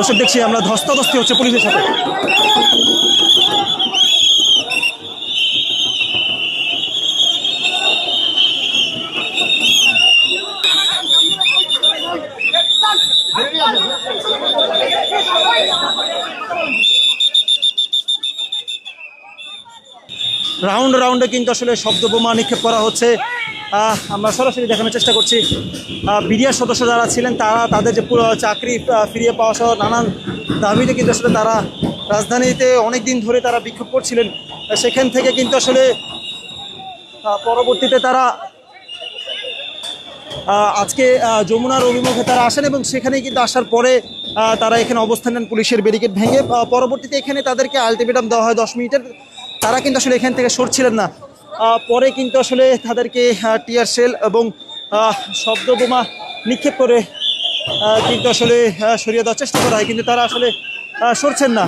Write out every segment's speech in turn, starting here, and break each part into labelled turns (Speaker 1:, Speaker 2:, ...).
Speaker 1: দর্শক দেখছি আমরা ধস্তাধস্তি হচ্ছে পুলিশের সাথে। রাউন্ড রাউন্ডে কিন্তু আসলে শব্দ বোমা নিক্ষেপ করা হচ্ছে। আমরা সরাসরি দেখানোর চেষ্টা করছি। বিডিআর সদস্য যারা ছিলেন, তারা তাদের যে পুরো চাকরি ফিরিয়ে পাওয়া সহ নানান দাবিতে কিন্তু আসলে তারা রাজধানীতে অনেক দিন ধরে তারা বিক্ষোভ করছিলেন। সেখান থেকে কিন্তু আসলে পরবর্তীতে তারা আজকে যমুনার অভিমুখে তারা আসেন এবং সেখানেই কিন্তু আসার পরে তারা এখানে অবস্থান নেন পুলিশের ব্যারিকেড ভেঙে। পরবর্তীতে এখানে তাদেরকে আলটিমেটাম দেওয়া হয় দশ মিনিটের। তারা কিন্তু আসলে এখান থেকে সরছিলেন না। পরে কিন্তু আসলে তাদেরকে টিয়ার সেল এবং শব্দ বোমা নিক্ষেপ করে কিন্তু আসলে সরিয়ে দেওয়ার চেষ্টা করা হয়। কিন্তু তারা আসলে সরছেন না।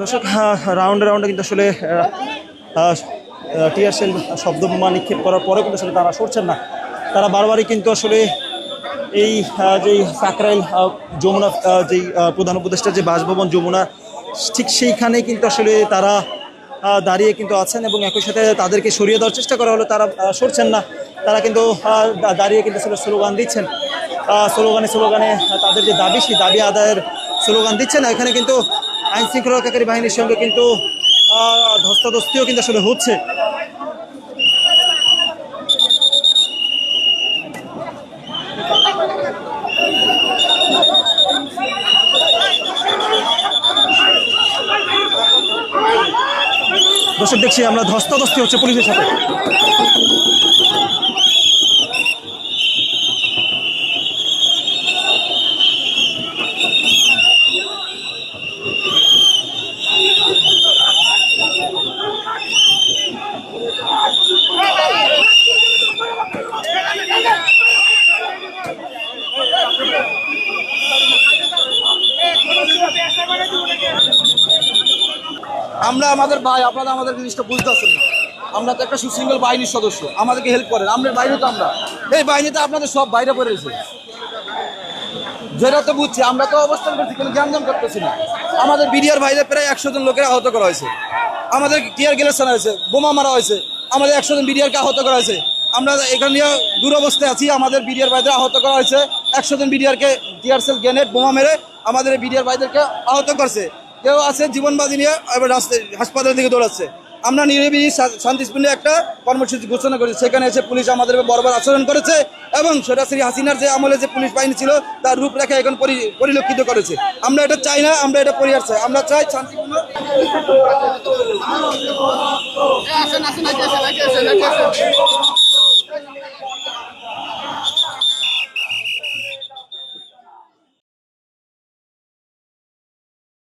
Speaker 1: দর্শক রাউন্ডে রাউন্ডে কিন্তু আসলে টিয়ার সেল শব্দ বোমা নিক্ষেপ করার পরে কিন্তু আসলে তারা সরছেন না। তারা বারবারই কিন্তু আসলে এই যেই সাকরাইল যমুনা যেই প্রধান উপদেষ্টা যে বাসভবন যমুনা, ঠিক সেইখানে কিন্তু আসলে তারা দাঁড়িয়ে কিন্তু আছেন এবং একই সাথে তাদেরকে সরিয়ে দেওয়ার চেষ্টা করা হলো। তারা সরছেন না। তারা কিন্তু দাঁড়িয়ে কিন্তু আসলে স্লোগান দিচ্ছেন। স্লোগানে স্লোগানে তাদের যে দাবি, সেই দাবি আদায়ের স্লোগান দিচ্ছেন। এখানে কিন্তু আইন শৃঙ্খলাকারী বাহিনীর সঙ্গে কিন্তু ধস্তাধস্তিও কিন্তু আসলে হচ্ছে। দর্শক, দেখছি আমরা ধস্তাধস্তি হচ্ছে পুলিশের সাথে।
Speaker 2: আমরা আমাদের ভাই, আপনারা আমাদের জিনিসটা বুঝতেছেন না। আমরা তো একটা সুশৃঙ্খল বাহিনীর সদস্য, আমাদেরকে হেল্প করেন। আমরা বাইরে তো আমরা। এই বাহিনীতে আপনাদের সব বাইরে পড়ে রয়েছে যেটা তো বুঝছি, আমরা তো অবস্থান করছি কোনো জ্ঞানজাম করতেছি না। আমাদের বিডিআর ভাইদের প্রায় একশো জন লোকের আহত করা হয়েছে। আমাদের টিয়ার গ্যালেশন হয়েছে, বোমা মারা হয়েছে। আমাদের একশো জন বিডিআরকে আহত করা হয়েছে। আমরা এখানে নিয়ে দুরবস্থায় আছি, আমাদের বিডিআর ভাইদের আহত করা হয়েছে। একশো জন বিডিআরকে টিয়ার সেল গ্রেনেড বোমা মেরে আমাদের বিডিআর ভাইদেরকে আহত করছে। কেউ আছে জীবনবাদী নিয়ে এবার রাস্তায় হাসপাতালের দিকে দৌড়াচ্ছে। আমরা নিরিবিলি শান্তিপূর্ণ একটা কর্মসূচি ঘোষণা করি সেখানে এসে পুলিশ আমাদের বরবার আচরণ করেছে এবং সরাসরি হাসিনার যে আমলে যে পুলিশ বাহিনী ছিল, তার রূপরেখা এখন পরি- পরিলক্ষিত করেছে। আমরা এটা চাই না, আমরা এটা পরিহার চাই। আমরা চাই শান্তিপূর্ণ